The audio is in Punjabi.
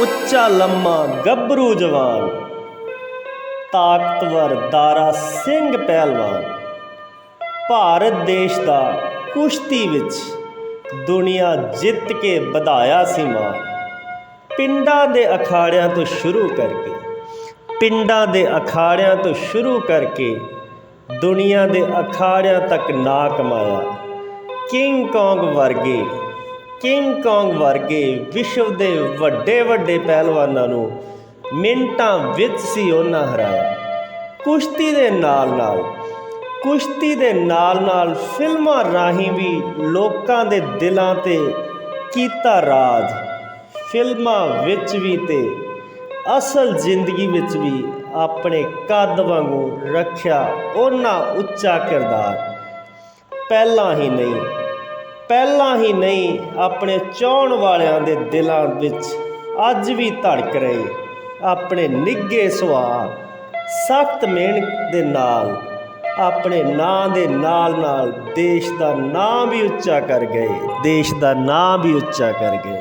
ਉੱਚਾ ਲੰਮਾ ਗੱਭਰੂ ਜਵਾਨ, ਤਾਕਤਵਰ ਦਾਰਾ ਸਿੰਘ ਪਹਿਲਵਾਨ। ਭਾਰਤ ਦੇਸ਼ ਦਾ ਕੁਸ਼ਤੀ ਵਿੱਚ ਦੁਨੀਆ ਜਿੱਤ ਕੇ ਵਧਾਇਆ ਸੀ ਮਾਂ। ਪਿੰਡਾਂ ਦੇ ਅਖਾੜਿਆਂ ਤੋਂ ਸ਼ੁਰੂ ਕਰਕੇ, ਪਿੰਡਾਂ ਦੇ ਅਖਾੜਿਆਂ ਤੋਂ ਸ਼ੁਰੂ ਕਰਕੇ ਦੁਨੀਆ ਦੇ ਅਖਾੜਿਆਂ ਤੱਕ ਨਾ ਕਮਾਇਆ। ਕਿੰਗ ਕੌਂਗ ਵਰਗੇ ਕਿੰਗ ਕੌਂਗ ਵਰਗੇ ਵਿਸ਼ਵ ਦੇ ਵੱਡੇ ਵੱਡੇ ਪਹਿਲਵਾਨਾਂ ਨੂੰ ਮਿੰਟਾਂ ਵਿੱਚ ਸੀ ਉਹਨਾਂ ਹਰਾਇਆ। ਕੁਸ਼ਤੀ ਦੇ ਨਾਲ ਨਾਲ, ਕੁਸ਼ਤੀ ਦੇ ਨਾਲ ਨਾਲ ਫਿਲਮਾਂ ਰਾਹੀਂ ਵੀ ਲੋਕਾਂ ਦੇ ਦਿਲਾਂ ਤੇ ਕੀਤਾ ਰਾਜ। ਫਿਲਮਾਂ ਵਿੱਚ ਵੀ ਤੇ ਅਸਲ ਜ਼ਿੰਦਗੀ ਵਿੱਚ ਵੀ ਆਪਣੇ ਕੱਦ ਵਾਂਗੂ ਰੱਖਿਆ ਉਹਨਾਂ ਉੱਚਾ ਕਿਰਦਾਰ। ਪਹਿਲਾਂ ਹੀ ਨਹੀਂ ਪਹਿਲਾਂ ਹੀ ਨਹੀਂ, ਆਪਣੇ ਚਾਹਣ ਵਾਲਿਆਂ ਦੇ ਦਿਲਾਂ ਵਿੱਚ ਅੱਜ ਵੀ ਧੜਕ ਰਹੇ। ਆਪਣੇ ਨਿੱਗੇ ਸੁਭਾਅ ਸਖਤ ਮਿਹਨਤ ਦੇ ਨਾਲ, ਆਪਣੇ ਨਾਂ ਦੇ ਨਾਲ ਨਾਲ ਦੇਸ਼ ਦਾ ਨਾਂ ਵੀ ਉੱਚਾ ਕਰ ਗਏ, ਦੇਸ਼ ਦਾ ਨਾਂ ਵੀ ਉੱਚਾ ਕਰ ਗਏ।